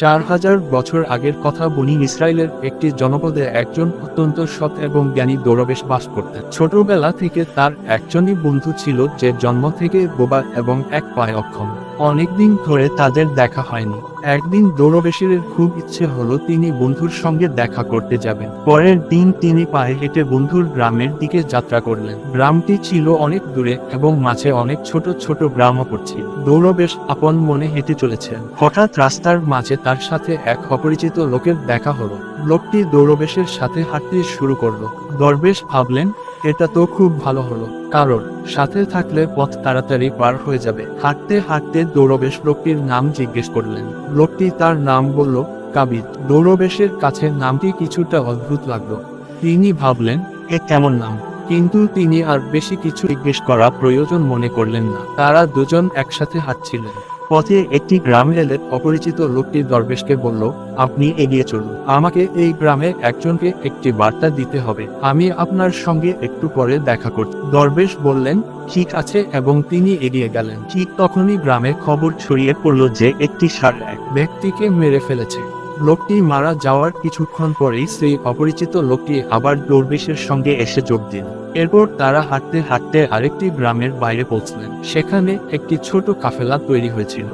চার হাজার বছর আগের কথা বনি ইসরায়েলের একটি জনপদে একজন অত্যন্ত সৎ এবং জ্ঞানী দৌড়বেশ বাস করতেন। ছোটবেলা থেকে তার একজনই বন্ধু ছিল যে জন্ম থেকে বোবা এবং এক পায়ে অক্ষম। অনেকদিন ধরে তাদের দেখা হয়নি। একদিন দৌড়বেশের খুব ইচ্ছে হলো তিনি বন্ধুর সঙ্গে দেখা করতে যাবেন। পরের দিন তিনি পায়ে হেঁটে বন্ধুর গ্রামের দিকে যাত্রা করলেন। গ্রামটি ছিল অনেক দূরে এবং মাঝে অনেক ছোট ছোট গ্রামও পড়ছিল। দৌড়বেশ আপন মনে হেঁটে চলেছেন হঠাৎ রাস্তার মাঝে তার সাথে এক অপরিচিত লোকের দেখা হলো। লোকটি দৌড়বেশের সাথে হাঁটতে শুরু করল। দরবেশ ভাবলেন এটা তো খুব ভালো হলো। কারণ, সাথে থাকলে পথ তাড়াতাড়ি পার হয়ে যাবে। হাঁটতে হাঁটতে দৌড়বেশ লোকটির নাম জিজ্ঞেস করলেন। লোকটি তার নাম বলল কাবিদ দৌড়বেশের কাছে নামটি কিছুটা অদ্ভুত লাগল। তিনি ভাবলেন, এ কেমন নাম? কিন্তু তিনি আর বেশি কিছু জিজ্ঞেস করা প্রয়োজন মনে করলেন না। তারা দুজন একসাথে হাঁটছিলেন। পথে একটি গ্রামে এলে অপরিচিত লোকটি দরবেশকে বলল, আপনি এগিয়ে চলুন। আমাকে এই গ্রামে একজনকে একটি বার্তা দিতে হবে। আমি আপনার সঙ্গে একটু পরে দেখা করছি দরবেশ বললেন, ঠিক আছে। এবং তিনি এগিয়ে গেলেন। ঠিক তখনই গ্রামে খবর ছড়িয়ে পড়ল যে একটি সার এক ব্যক্তিকে মেরে ফেলেছে। লোকটি মারা যাওয়ার কিছুক্ষণ পরেই সেই অপরিচিত লোকটি আবার দরবেশের সঙ্গে এসে যোগ দিন এরপর তারা হাঁটতে হাঁটতে আরেকটি গ্রামের বাইরে পৌঁছলেন। সেখানে একটি ছোট কাফেলা তৈরি হয়েছিল।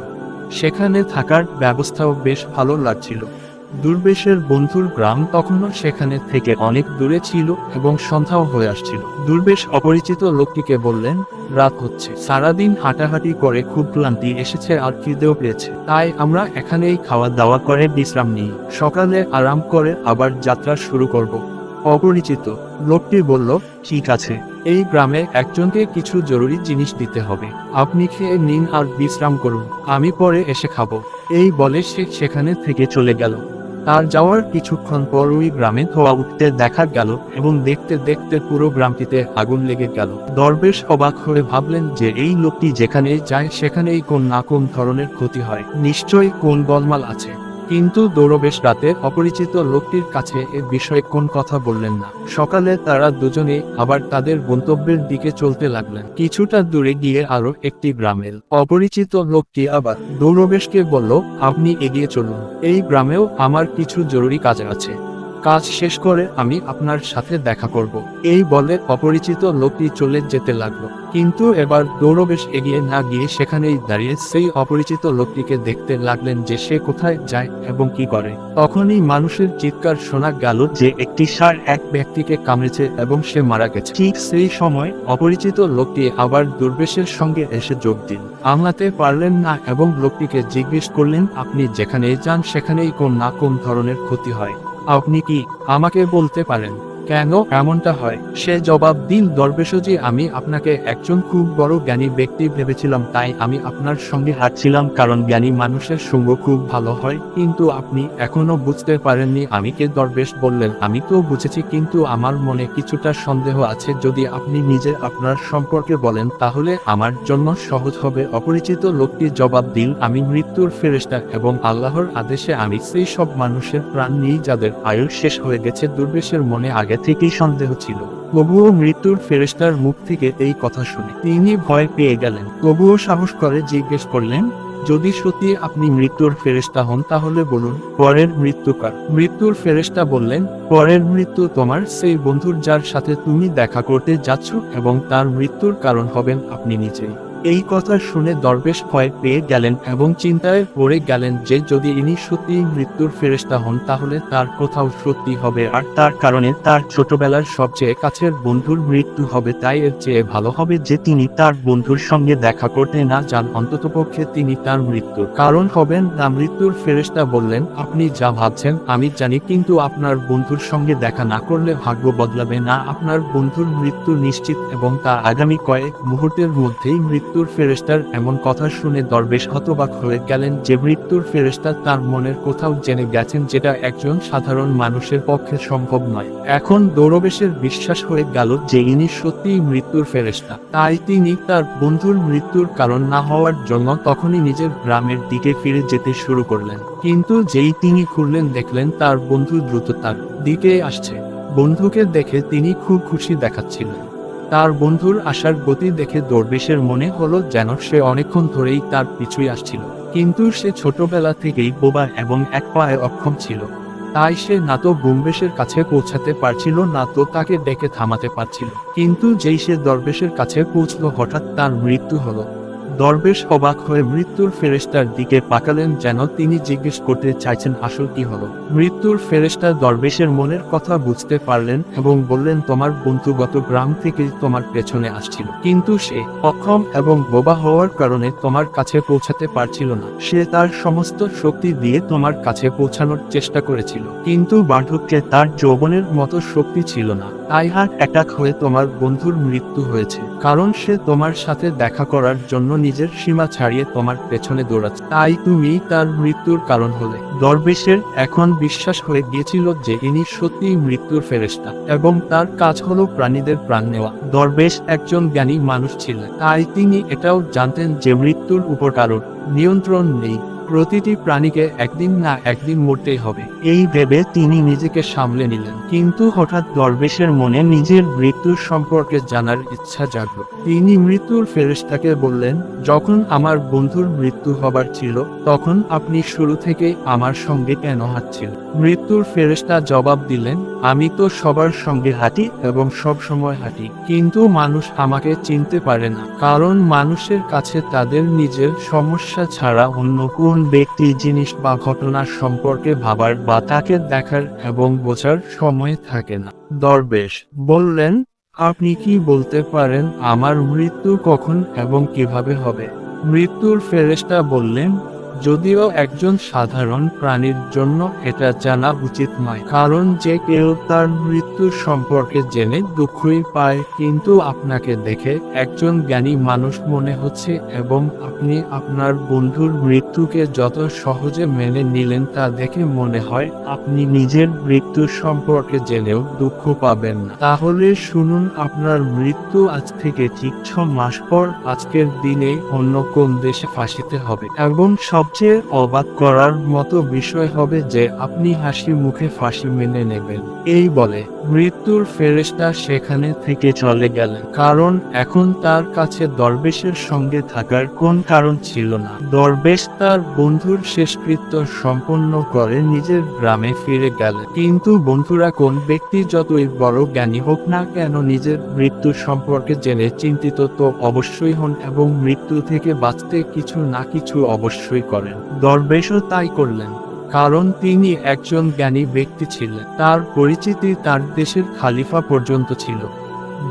সেখানে থাকার ব্যবস্থাও বেশ ভালো লাগছিল। দুর্বেশের বন্ধুর গ্রাম তখনও সেখানে থেকে অনেক দূরে ছিল এবং সন্ধ্যাও হয়ে আসছিল। দুর্বেশ অপরিচিত লোকটিকে বললেন, রাত হচ্ছে। সারাদিন হাঁটাহাঁটি করে খুব ক্লান্তি এসেছে আর খিদেও পেয়েছে। তাই আমরা এখানেই খাওয়া দাওয়া করে বিশ্রাম নিই। সকালে আরাম করে আবার যাত্রা শুরু করব। অপরিচিত লোকটি বলল, ঠিক আছে। এই গ্রামে একজনকে কিছু জরুরি জিনিস দিতে হবে। আপনি খেয়ে নিন আর বিশ্রাম করুন। আমি পরে এসে খাব। এই বলে সে সেখানে থেকে চলে গেল। তার যাওয়ার কিছুক্ষণ পর ওই গ্রামে ধোয়া উঠতে দেখা গেল এবং দেখতে দেখতে পুরো গ্রামটিতে আগুন লেগে গেল। দরবেশ অবাক হয়ে ভাবলেন যে এই লোকটি যেখানে যায় সেখানেই কোন না কোন ধরনের ক্ষতি হয়। নিশ্চয়ই কোন গলমাল আছে। কিন্তু দৌড়বেশ রাতে অপরিচিত লোকটির কাছে এ বিষয়ে কোন কথা বললেন না। সকালে তারা দুজনে আবার তাদের গন্তব্যের দিকে চলতে লাগলেন। কিছুটা দূরে গিয়ে আরও একটি গ্রামের অপরিচিত লোকটি আবার দৌড়বেশকে বলল, আপনি এগিয়ে চলুন। এই গ্রামেও আমার কিছু জরুরি কাজ আছে। কাজ শেষ করে আমি আপনার সাথে দেখা করব। এই বলে অপরিচিত লোকটি চলে যেতে লাগল। কিন্তু এবার দৌড়বেশ এগিয়ে না গিয়ে সেখানেই দাঁড়িয়ে সেই অপরিচিত লোকটিকে দেখতে লাগলেন যে সে কোথায় যায় এবং কি করে। তখনই মানুষের চিৎকার শোনা গেল যে একটি সার এক ব্যক্তিকে কামড়েছে এবং সে মারা গেছে। ঠিক সেই সময় অপরিচিত লোকটি আবার দুর্বেশের সঙ্গে এসে যোগ দিন আমলাতে পারলেন না এবং লোকটিকে জিজ্ঞেস করলেন, আপনি যেখানে যান, সেখানেই কোন না কোন ধরনের ক্ষতি হয়? আপনি কি আমাকে বলতে পারেন? কেন এমনটা হয়? সে জবাব দিন দরবেশজি আমি আপনাকে একজন খুব বড় জ্ঞানী ব্যক্তি ভেবেছিলাম, তাই আমি আপনার সঙ্গে হাঁটছিলাম, কারণ জ্ঞানী মানুষের সঙ্গ খুব ভালো হয়। কিন্তু আপনি এখনও বুঝতে পারেননি, আমি কে দরবেশ বললেন? আমি তো বুঝেছি, কিন্তু আমার মনে কিছুটা সন্দেহ আছে। যদি আপনি নিজে আপনার সম্পর্কে বলেন, তাহলে আমার জন্য সহজ হবে। অপরিচিত লোকটি জবাব দিন আমি মৃত্যুর ফেরেস্তা এবং আল্লাহর আদেশে আমি সেই সব মানুষের প্রাণ নিই যাদের আয়ু শেষ হয়ে গেছে, দুর্বেশের মনে আগে থেকেই সন্দেহ ছিল। তবুও মৃত্যুর ফেরেস্তার মুখ থেকে এই কথা শুনে তিনি ভয় পেয়ে গেলেন। তবুও সাহস করে জিজ্ঞেস করলেন, যদি সত্যি আপনি মৃত্যুর ফেরেস্তা হন, তাহলে বলুন, পরের মৃত্যু কার? মৃত্যুর ফেরেস্তা বললেন, পরের মৃত্যু তোমার, সেই বন্ধুর যার সাথে তুমি দেখা করতে যাচ্ছ এবং তার মৃত্যুর কারণ হবেন আপনি নিজেই। এই কথা শুনে দরবেশ ভয় পেয়ে গেলেন এবং চিন্তায় পড়ে গেলেন যে যদি ইনি সত্যি মৃত্যুর ফেরেস্তা হন, তাহলে তার কোথাও সত্যি হবে। আর তার কারণে তার ছোটবেলার সবচেয়ে কাছের বন্ধুর মৃত্যু হবে, তাই এর চেয়ে ভালো হবে যে তিনি তার বন্ধুর সঙ্গে দেখা করতে না যান, অন্ততপক্ষে তিনি তার মৃত্যুর কারণ হবেন। না মৃত্যুর ফেরেস্তা বললেন, আপনি যা ভাবছেন, আমি জানি, কিন্তু আপনার বন্ধুর সঙ্গে দেখা না করলে ভাগ্য বদলাবে না। আপনার বন্ধুর মৃত্যু নিশ্চিত এবং তা আগামী কয়েক মুহূর্তের মধ্যেই মৃত্যুর ফেরেস্তার এমন কথা শুনে দরবেশ হতবাক হয়ে গেলেন যে মৃত্যুর ফেরেস্তা তার মনের কোথাও জেনে গেছেন যেটা একজন সাধারণ মানুষের পক্ষে সম্ভব নয়। এখন দৌড়বেশের বিশ্বাস হয়ে গেল যে ইনি সত্যিই মৃত্যুর ফেরেস্তা তাই তিনি তার বন্ধুর মৃত্যুর কারণ না হওয়ার জন্য তখনই নিজের গ্রামের দিকে ফিরে যেতে শুরু করলেন। কিন্তু যেই তিনি খুললেন দেখলেন তার বন্ধু দ্রুত তার দিকে আসছে। বন্ধুকে দেখে তিনি খুব খুশি দেখাচ্ছিলেন। তার বন্ধুর আসার গতি দেখে দরবেশের মনে হলো যেন সে অনেকক্ষণ ধরেই তার পিছুই আসছিল। কিন্তু সে ছোটবেলা থেকেই বোবা এবং এক পায়ে অক্ষম ছিল। তাই সে না তো বোম্বেশের কাছে পৌঁছাতে পারছিল, না তো তাকে ডেকে থামাতে পারছিল। কিন্তু যেই সে দরবেশের কাছে পৌঁছল, হঠাৎ তার মৃত্যু হলো। দরবেশ অবাক হয়ে মৃত্যুর ফেরেস্তার দিকে পাকালেন যেন তিনি জিজ্ঞেস করতে চাইছেন আসল কি হলো। মৃত্যুর ফেরেস্তা দরবেশের মনের কথা বুঝতে পারলেন এবং বললেন, তোমার বন্ধুগত গ্রাম থেকে তোমার পেছনে আসছিল। কিন্তু সে অক্ষম এবং বোবা হওয়ার কারণে তোমার কাছে পৌঁছাতে পারছিল না। সে তার সমস্ত শক্তি দিয়ে তোমার কাছে পৌঁছানোর চেষ্টা করেছিল। কিন্তু বার্ধক্যে তার যৌবনের মতো শক্তি ছিল না। তাই হার্ট অ্যাটাক হয়ে তোমার বন্ধুর মৃত্যু হয়েছে কারণ সে তোমার সাথে দেখা করার জন্য নিজের সীমা ছাড়িয়ে তোমার পেছনে দৌড়াচ্ছে। তাই তুমি তার মৃত্যুর কারণ হলে। দরবেশের এখন বিশ্বাস হয়ে গিয়েছিল যে ইনি সত্যিই মৃত্যুর ফেরেস্তা এবং তার কাজ হলো প্রাণীদের প্রাণ নেওয়া। দরবেশ একজন জ্ঞানী মানুষ ছিলেন তাই তিনি এটাও জানতেন যে মৃত্যুর উপর কারোর নিয়ন্ত্রণ নেই। প্রতিটি প্রাণীকে একদিন না একদিন মরতেই হবে। এই ভেবে তিনি নিজেকে সামলে নিলেন। কিন্তু হঠাৎ দরবেশের মনে নিজের মৃত্যুর সম্পর্কে জানার ইচ্ছা জাগল। তিনি মৃত্যুর ফেরেশতাকে বললেন, যখন আমার বন্ধুর মৃত্যু হবার ছিল, তখন আপনি শুরু থেকে আমার সঙ্গে কেন হাঁটছিল মৃত্যুর ফেরেশতা জবাব দিলেন, আমি তো সবার সঙ্গে হাঁটি এবং সব সময় হাঁটি, কিন্তু মানুষ আমাকে চিনতে পারে না, কারণ মানুষের কাছে তাদের নিজের সমস্যা ছাড়া অন্য কোন ব্যক্তি জিনিস বা ঘটনার সম্পর্কে ভাবার বা তাকে দেখার এবং বোঝার সময় থাকে না। দরবেশ বললেন আপনি কি বলতে পারেন আমার মৃত্যু কখন এবং কীভাবে হবে? মৃত্যুর ফেরেস্তা বললেন যদিও একজন সাধারণ প্রাণীর জন্য এটা জানা উচিত নয়। কারণ যে কেউ তার মৃত্যুর সম্পর্কে জেনে দুঃখই পায়, কিন্তু আপনাকে দেখে একজন জ্ঞানী মানুষ মনে হচ্ছে এবং আপনি আপনার বন্ধুর মৃত্যুকে যত সহজে মেনে নিলেন তা দেখে মনে হয় আপনি নিজের মৃত্যুর সম্পর্কে জেনেও দুঃখ পাবেন না। তাহলে শুনুন, আপনার মৃত্যু আজ থেকে ঠিক ছ মাস পর আজকের দিনে অন্য কোন দেশে ফাঁসিতে হবে? এবং সবচেয়ে অবাক করার মতো বিষয় হবে যে আপনি হাসি মুখে ফাঁসি মেনে নেবেন। এই বলে মৃত্যুর ফেরেশতা সেখানে থেকে চলে গেলেন। কারণ এখন তার কাছে দরবেশের সঙ্গে থাকার কোন কারণ ছিল না। দরবেশ তার বন্ধুর শেষকৃত্য সম্পন্ন করে নিজের গ্রামে ফিরে গেলেন। কিন্তু বন্ধুরা কোন ব্যক্তি যতই বড় জ্ঞানী হোক না কেন নিজের মৃত্যু সম্পর্কে জেনে চিন্তিত তো অবশ্যই হন এবং মৃত্যু থেকে বাঁচতে কিছু না কিছু অবশ্যই করেন। দরবেশও তাই করলেন, কারণ তিনি একজন জ্ঞানী ব্যক্তি ছিলেন। তার পরিচিতি তার দেশের খালিফা পর্যন্ত ছিল।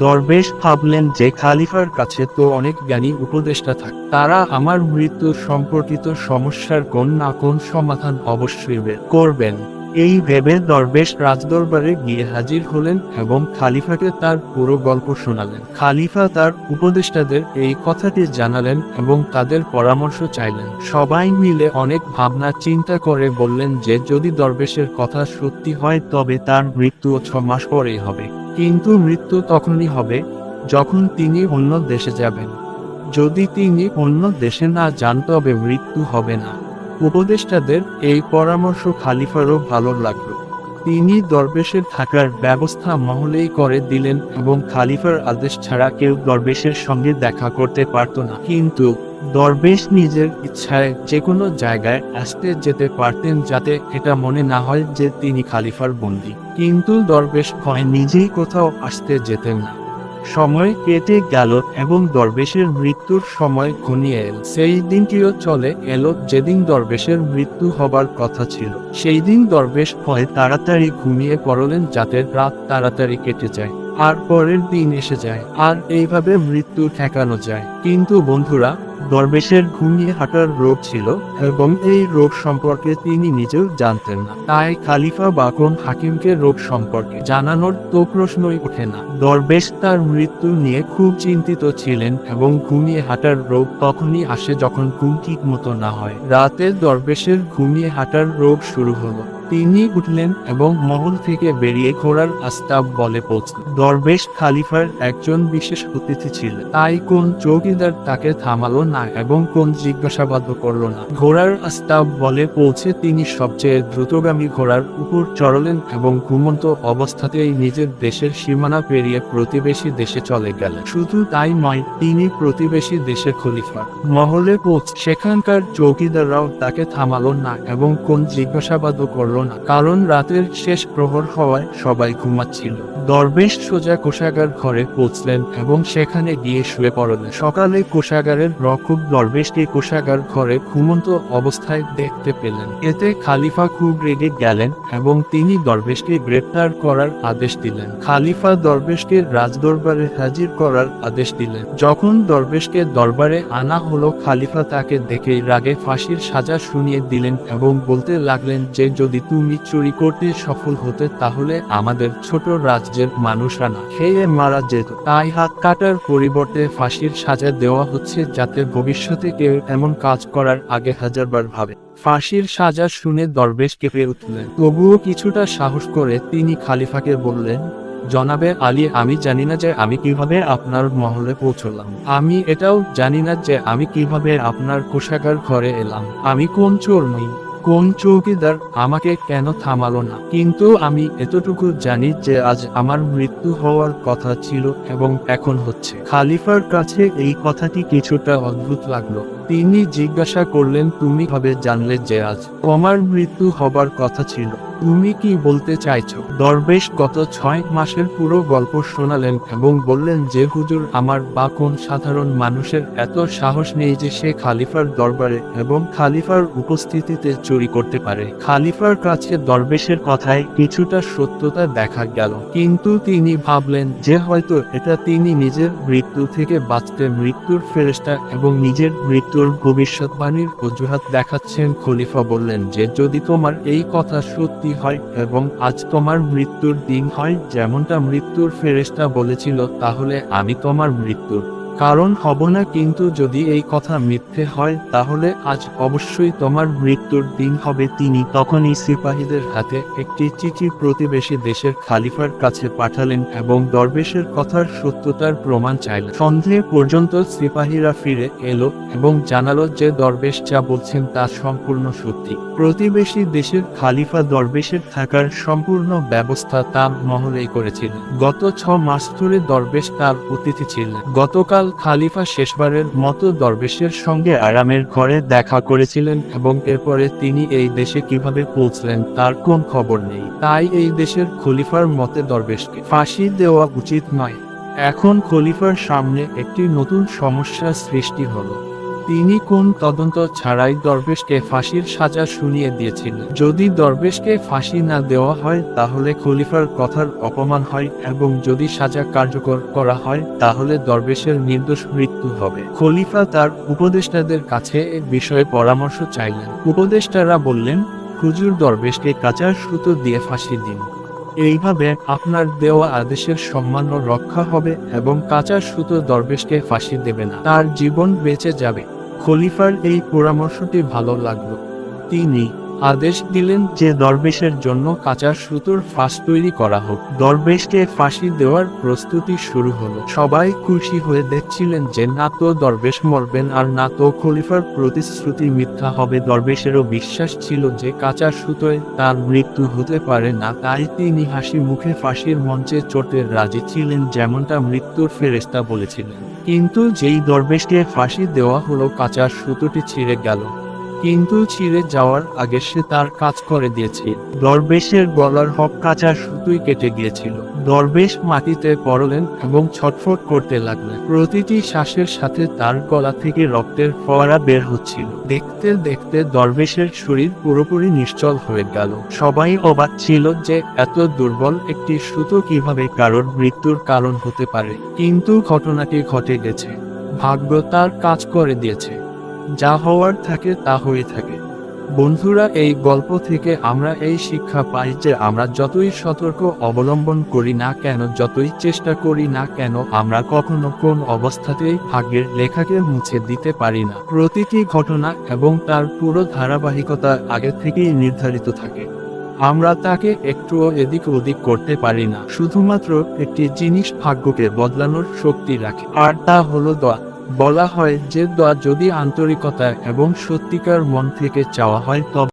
দরবেশ ভাবলেন যে খালিফার কাছে তো অনেক জ্ঞানী উপদেষ্টা থাক। তারা আমার মৃত্যু সম্পর্কিত সমস্যার কোন না কোন সমাধান অবশ্যই করবেন। এই ভেবে দরবেশ রাজদরবারে গিয়ে হাজির হলেন এবং খালিফাকে তার পুরো গল্প শোনালেন। খালিফা তার উপদেষ্টাদের এই কথাটি জানালেন এবং তাদের পরামর্শ চাইলেন। সবাই মিলে অনেক ভাবনা চিন্তা করে বললেন যে, যদি দরবেশের কথা সত্যি হয়, তবে তার মৃত্যু ছ মাস পরেই হবে। কিন্তু মৃত্যু তখনই হবে যখন তিনি অন্য দেশে যাবেন। যদি তিনি অন্য দেশে না যান, তবে মৃত্যু হবে না। উপদেষ্টাদের এই পরামর্শ খালিফারও ভালো লাগল। তিনি দরবেশের থাকার ব্যবস্থা মহলেই করে দিলেন এবং খালিফার আদেশ ছাড়া কেউ দরবেশের সঙ্গে দেখা করতে পারত না। কিন্তু দরবেশ নিজের ইচ্ছায় যে কোনো জায়গায় আসতে যেতে পারতেন যাতে এটা মনে না হয় যে তিনি খালিফার বন্দী। কিন্তু দরবেশ ভয় নিজেই কোথাও আসতে যেতেন না। সময় কেটে গেল এবং দরবেশের মৃত্যুর সময় ঘনিয়ে এল। সেই দিনটিও চলে এলো যেদিন দরবেশের মৃত্যু হবার কথা ছিল। সেই দিন দরবেশ ভয়ে তাড়াতাড়ি ঘুমিয়ে পড়লেন যাতে রাত তাড়াতাড়ি কেটে যায়। আর পরের দিন এসে যায়, আর এইভাবে মৃত্যু ঠেকানো যায়। কিন্তু বন্ধুরা, দরবেশের ঘুমিয়ে হাঁটার রোগ ছিল এবং এই রোগ সম্পর্কে তিনি নিজেও জানতেন না। তাই খালিফা বা কোন হাকিমকে রোগ সম্পর্কে জানানোর তো প্রশ্নই ওঠে না। দরবেশ তার মৃত্যু নিয়ে খুব চিন্তিত ছিলেন এবং ঘুমিয়ে হাঁটার রোগ তখনই আসে যখন ঘুম ঠিক মতো না হয়। রাতে দরবেশের ঘুমিয়ে হাঁটার রোগ শুরু হলো। তিনি উঠলেন এবং মহল থেকে বেরিয়ে ঘোড়ার আস্তাব বলে পৌঁছলেন। দরবেশ খালিফার একজন বিশেষ অতিথি ছিলেন। তাই কোন চৌকিদার তাকে থামালো না এবং কোন জিজ্ঞাসাবাদ করল না। ঘোড়ার আস্তাব বলে পৌঁছে তিনি সবচেয়ে দ্রুতগামী ঘোড়ার উপর চড়লেন এবং ঘুমন্ত অবস্থাতেই নিজের দেশের সীমানা পেরিয়ে প্রতিবেশী দেশে চলে গেলেন। শুধু তাই নয়, তিনি প্রতিবেশী দেশের খলিফা। মহলে পৌঁছ, সেখানকার চৌকিদাররাও তাকে থামালো না এবং কোন জিজ্ঞাসাবাদও করল না কারণ রাতের শেষ প্রহর হওয়ায় সবাই ঘুমাচ্ছিল। দরবেশ সোজা কোষাগার ঘরে পৌঁছলেন এবং সেখানে গিয়ে শুয়ে পড়লেন। সকালে কোষাগারের রক্ষক দরবেশকে কোষাগার ঘরে ঘুমন্ত অবস্থায় দেখতে পেলেন। এতে খালিফা খুব রেগে গেলেন এবং তিনি দরবেশকে গ্রেপ্তার করার আদেশ দিলেন। খালিফা দরবেশকে রাজদরবারে হাজির করার আদেশ দিলেন। যখন দরবেশকে দরবারে আনা হলো, খালিফা তাকে দেখে রাগে ফাঁসির সাজা শুনিয়ে দিলেন এবং বলতে লাগলেন যে, যদি তুমি চুরি করতে সফল হতে তাহলে আমাদের ছোট রাজ্যের মানুষরা না খেয়ে মারা যেত। তাই হাত কাটার পরিবর্তে ফাঁসির সাজা দেওয়া হচ্ছে যাতে ভবিষ্যতে কেউ এমন কাজ করার আগে হাজারবার ভাবে। ফাঁসির সাজা শুনে দরবেশ কেঁপে উঠলেন তবুও কিছুটা সাহস করে তিনি খালিফাকে বললেন, জনাবে আলী, আমি জানি না যে আমি কীভাবে আপনার মহলে পৌঁছলাম। আমি এটাও জানি না যে আমি কীভাবে আপনার কোষাগার ঘরে এলাম। আমি কোন চোর নই। কোন চৌকিদার আমাকে কেন থামালো না? কিন্তু আমি এতটুকু জানি যে আজ আমার মৃত্যু হওয়ার কথা ছিল এবং এখন হচ্ছে। খালিফার কাছে এই কথাটি কিছুটা অদ্ভুত লাগল। তিনি জিজ্ঞাসা করলেন, তুমি হবে জানলে যে আজ আমার মৃত্যু হবার কথা ছিল? তুমি কি বলতে চাইছো? দরবেশ গত ছয় মাসের পুরো গল্প শোনালেন এবং বললেন যে, হুজুর, আমার বা কোন সাধারণ মানুষের এত সাহস নেই যে সে খালিফার দরবারে এবং খালিফার উপস্থিতিতে চুরি করতে পারে। খালিফার কাছে দরবেশের কথায় কিছুটা সত্যতা দেখা গেল। কিন্তু তিনি ভাবলেন যে, হয়তো এটা তিনি নিজের মৃত্যু থেকে বাঁচতে মৃত্যুর ফেরেস্তা এবং নিজের মৃত্যুর ভবিষ্যৎবাণীর অজুহাত দেখাচ্ছেন। খলিফা বললেন যে, যদি তোমার এই কথা সত্যি হয় এবং আজ তোমার মৃত্যুর দিন হয়, যেমনটা মৃত্যুর ফেরেস্তা বলেছিল, তাহলে আমি তোমার মৃত্যুর কারণ হব না, কিন্তু যদি এই কথা মিথ্যে হয়, তাহলে আজ অবশ্যই তোমার মৃত্যুর দিন হবে। তিনি তখনই সিপাহীদের হাতে একটি চিঠি প্রতিবেশী দেশের খালিফার কাছে পাঠালেন এবং দরবেশের কথার সত্যতার প্রমাণ চাইলেন। সন্ধে পর্যন্ত সিপাহীরা ফিরে এলো এবং জানালো যে দরবেশ যা বলছেন তা সম্পূর্ণ সত্যি। প্রতিবেশী দেশের খালিফা দরবেশের থাকার সম্পূর্ণ ব্যবস্থা তার মহলেই করেছিলেন। গত ছ মাস ধরে দরবেশ তার অতিথি ছিলেন। গতকাল খালিফা শেষবারের মতো দরবেশের সঙ্গে আরামের ঘরে দেখা করেছিলেন এবং এরপরে তিনি এই দেশে কীভাবে পৌঁছলেন তার কোন খবর নেই। তাই এই দেশের খলিফার মতে দরবেশকে ফাঁসি দেওয়া উচিত নয়। এখন খলিফার সামনে একটি নতুন সমস্যার সৃষ্টি হলো। তিনি কোন তদন্ত ছাড়াই দরবেশকে ফাঁসির সাজা শুনিয়ে দিয়েছিলেন যদি দরবেশকে ফাঁসি না দেওয়া হয়, তাহলে খলিফার কথার অপমান হয় এবং যদি সাজা কার্যকর করা হয়, তাহলে দরবেশের নির্দোষ মৃত্যু হবে। খলিফা তার উপদেষ্টাদের কাছে এ বিষয়ে পরামর্শ চাইলেন। উপদেষ্টারা বললেন, হুজুর, দরবেশকে কাঁচার সুতো দিয়ে ফাঁসি দিন। এইভাবে আপনার দেওয়া আদেশের সম্মান রক্ষা হবে এবং কাঁচা সুতো দরবেশকে ফাঁসি দেবে না। তার জীবন বেঁচে যাবে। খলিফার এই পরামর্শটি ভালো লাগল। তিনি আদেশ দিলেন যে দরবেশের জন্য কাঁচা সুতোর ফাঁস তৈরি করা হোক। দরবেশকে ফাঁসি দেওয়ার প্রস্তুতি শুরু হলো। সবাই খুশি হয়ে দেখছিলেন যে না তো দরবেশ মরবেন আর না তো খলিফার প্রতিশ্রুতি মিথ্যা হবে। দরবেশেরও বিশ্বাস ছিল যে কাঁচা সুতোয় তার মৃত্যু হতে পারে না। তাই তিনি হাসি মুখে ফাঁসির মঞ্চে চড়তে রাজি ছিলেন যেমনটা মৃত্যুর ফেরেস্তা বলেছিলেন। কিন্তু যেই দরবেশকে ফাঁসি দেওয়া হলো কাঁচা সুতোটি ছিঁড়ে গেল। কিন্তু ছিঁড়ে যাওয়ার আগে সে তার কাজ করে দিয়েছে। দরবেশের গলার হক কাঁচা সুতোই কেটে গিয়েছিল দরবেশ মাটিতে পড়লেন এবং ছটফট করতে লাগলেন। প্রতিটি শ্বাসের সাথে তার গলা থেকে রক্তের ফোয়ারা বের হচ্ছিল। দেখতে দেখতে দরবেশের শরীর পুরোপুরি নিশ্চল হয়ে গেল। সবাই অবাক ছিল যে এত দুর্বল একটি সুতো কীভাবে কারোর মৃত্যুর কারণ হতে পারে। কিন্তু ঘটনাটি ঘটে গেছে। ভাগ্য তার কাজ করে দিয়েছে। যা হওয়ার থাকে তা হয়ে থাকে। বন্ধুরা, এই গল্প থেকে আমরা এই শিক্ষা পাই যে আমরা যতই সতর্ক অবলম্বন করি না কেন, যতই চেষ্টা করি না কেন, আমরা কখনো কোন অবস্থাতেই ভাগ্যের লেখাকে মুছে দিতে পারি না। প্রতিটি ঘটনা এবং তার পুরো ধারাবাহিকতা আগে থেকেই নির্ধারিত থাকে। আমরা তাকে একটুও এদিক ওদিক করতে পারি না। শুধুমাত্র একটি জিনিস ভাগ্যকে বদলানোর শক্তি রাখে। আর তা হলো দোয়া। বলা হয় যে দোয়া যদি আন্তরিকতা এবং সত্যিকার মন থেকে চাওয়া হয় তবে